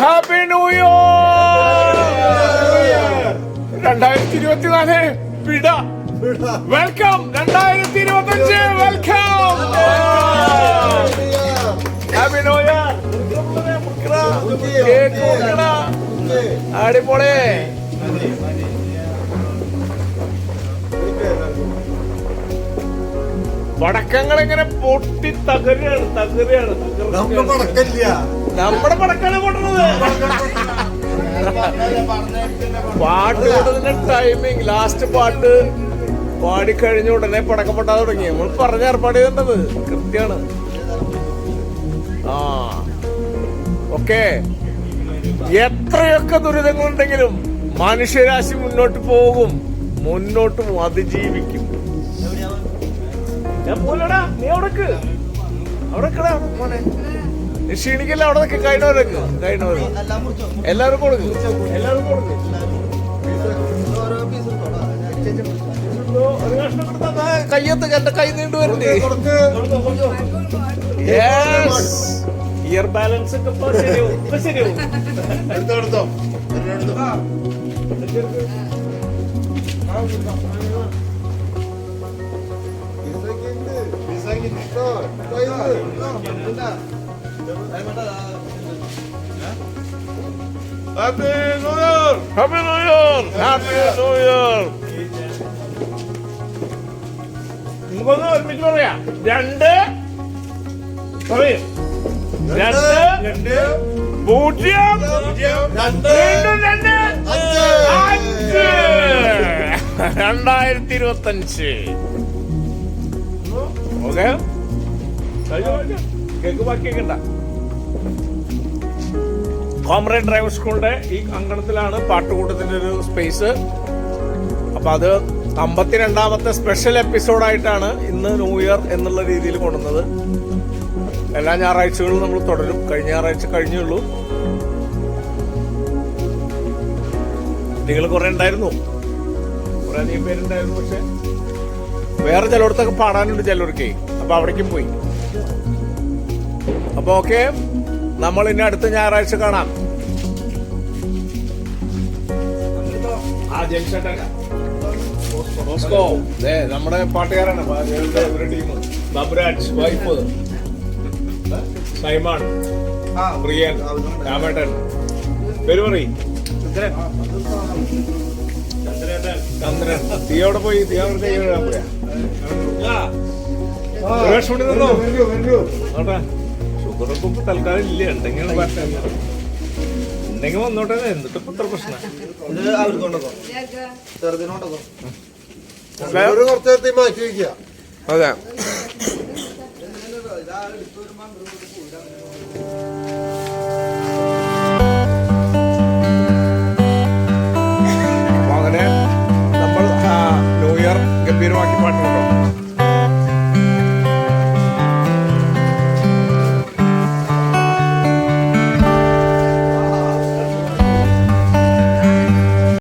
Happy new year രണ്ടായിരത്തി ഇരുപത്തിനാല് വിട വെൽക്കം രണ്ടായിരത്തി ഇരുപത്തി അഞ്ച് വെൽക്കം ഹാപ്പി ന്യൂ ഇയർ. അടിപൊളി പടക്കങ്ങൾ ഇങ്ങനെ പൊട്ടി തകരുകയാണ് തകരുകയാണ് നമ്മുടെ പടക്കല്ല നമ്മുടെ പടക്കാണ് പൊട്ടണത്? പാട്ട് കൊടുക്കുന്ന ടൈമിങ് ലാസ്റ്റ് പാട്ട് പാടിക്കഴിഞ്ഞ ഉടനെ പടക്കം പൊട്ടാതെ തുടങ്ങി. നമ്മൾ പറഞ്ഞ ഏർപ്പാട് ചെയ്തത് കൃത്യാണ് ആ. ഓക്കെ. എത്രയൊക്കെ ദുരിതങ്ങളുണ്ടെങ്കിലും മനുഷ്യരാശി മുന്നോട്ട് പോകും മുന്നോട്ടും അതിജീവിക്കും. ഞാൻ പോലടാ നീ അവിടേക്ക്. അവിടെ മോനെ. ക്ഷീണിക്കല്ല അവിടെ നിൽക്കും കഴിഞ്ഞവരൊക്കെ? കഴിഞ്ഞവര്. എല്ലാവർക്കും കൊടുക്കും. എല്ലാവർക്കും കൊടുക്കും. ഒരു കഷ്ണം കൊടുത്താ കയ്യത്ത് എന്റെ കൈ നീണ്ടു വരണ്ടേ? ഇയർ ബാലൻസ് ഒക്കെ ഇപ്പൊ ശരിയാവും ഇപ്പൊ ശരിയാവും. എടുത്തോ എടുത്തോ. എടുത്തോ. Happy new year happy new year happy new year നമുക്കൊന്ന് ഒരുമിച്ച് പറയാം രണ്ട് പറയും രണ്ട് രണ്ട് പൂജ്യം രണ്ട് രണ്ട് അഞ്ച്. രണ്ടായിരത്തി ഇരുപത്തി കോമറേഡ് ഡ്രൈവർ സ്കൂളിന്റെ ഈ അങ്കണത്തിലാണ് പാട്ടുകൂട്ടത്തിന്റെ ഒരു സ്പേസ്. അപ്പൊ അത് അമ്പത്തിരണ്ടാമത്തെ സ്പെഷ്യൽ എപ്പിസോഡായിട്ടാണ് ഇന്ന് ന്യൂ ഇയർ എന്നുള്ള രീതിയിൽ കൊണ്ടുവന്നത്. എല്ലാ ഞായറാഴ്ചകളും നമ്മൾ തുടരും. കഴിഞ്ഞ ഞായറാഴ്ച കഴിഞ്ഞുള്ളൂ. നിങ്ങൾ കുറെ ഉണ്ടായിരുന്നു. കുറെ അധികം പേരുണ്ടായിരുന്നു പക്ഷെ വേറെ ചിലയിടത്തൊക്കെ പാടാനുണ്ട് ചിലർക്ക്. അപ്പൊ അവിടേക്കും പോയി. അപ്പൊ ഓക്കെ നമ്മൾ ഇനി അടുത്ത ഞായറാഴ്ച കാണാം. ആ നമ്മുടെ പാട്ടുകാരാണ്. ഒരു ടീം. ബബ്രാജ് വൈഫ്. സൈമാൻ പ്രിയൻ രാമേട്ടൻ. പേര് പറയും. ചന്ദ്രൻ. തീയോടെ പോയി തീയോടെ പോയാ കൂടി നിന്നോ? നോട്ടെ ഷുഗറൊക്കെ ഇപ്പൊ തൽക്കാലം ഇല്ല. ഉണ്ടെങ്കിൽ ഉണ്ടെങ്കിൽ വന്നോട്ടെ. എന്നിട്ട് ഇപ്പൊ ഇത്ര പ്രശ്നം. അതെ.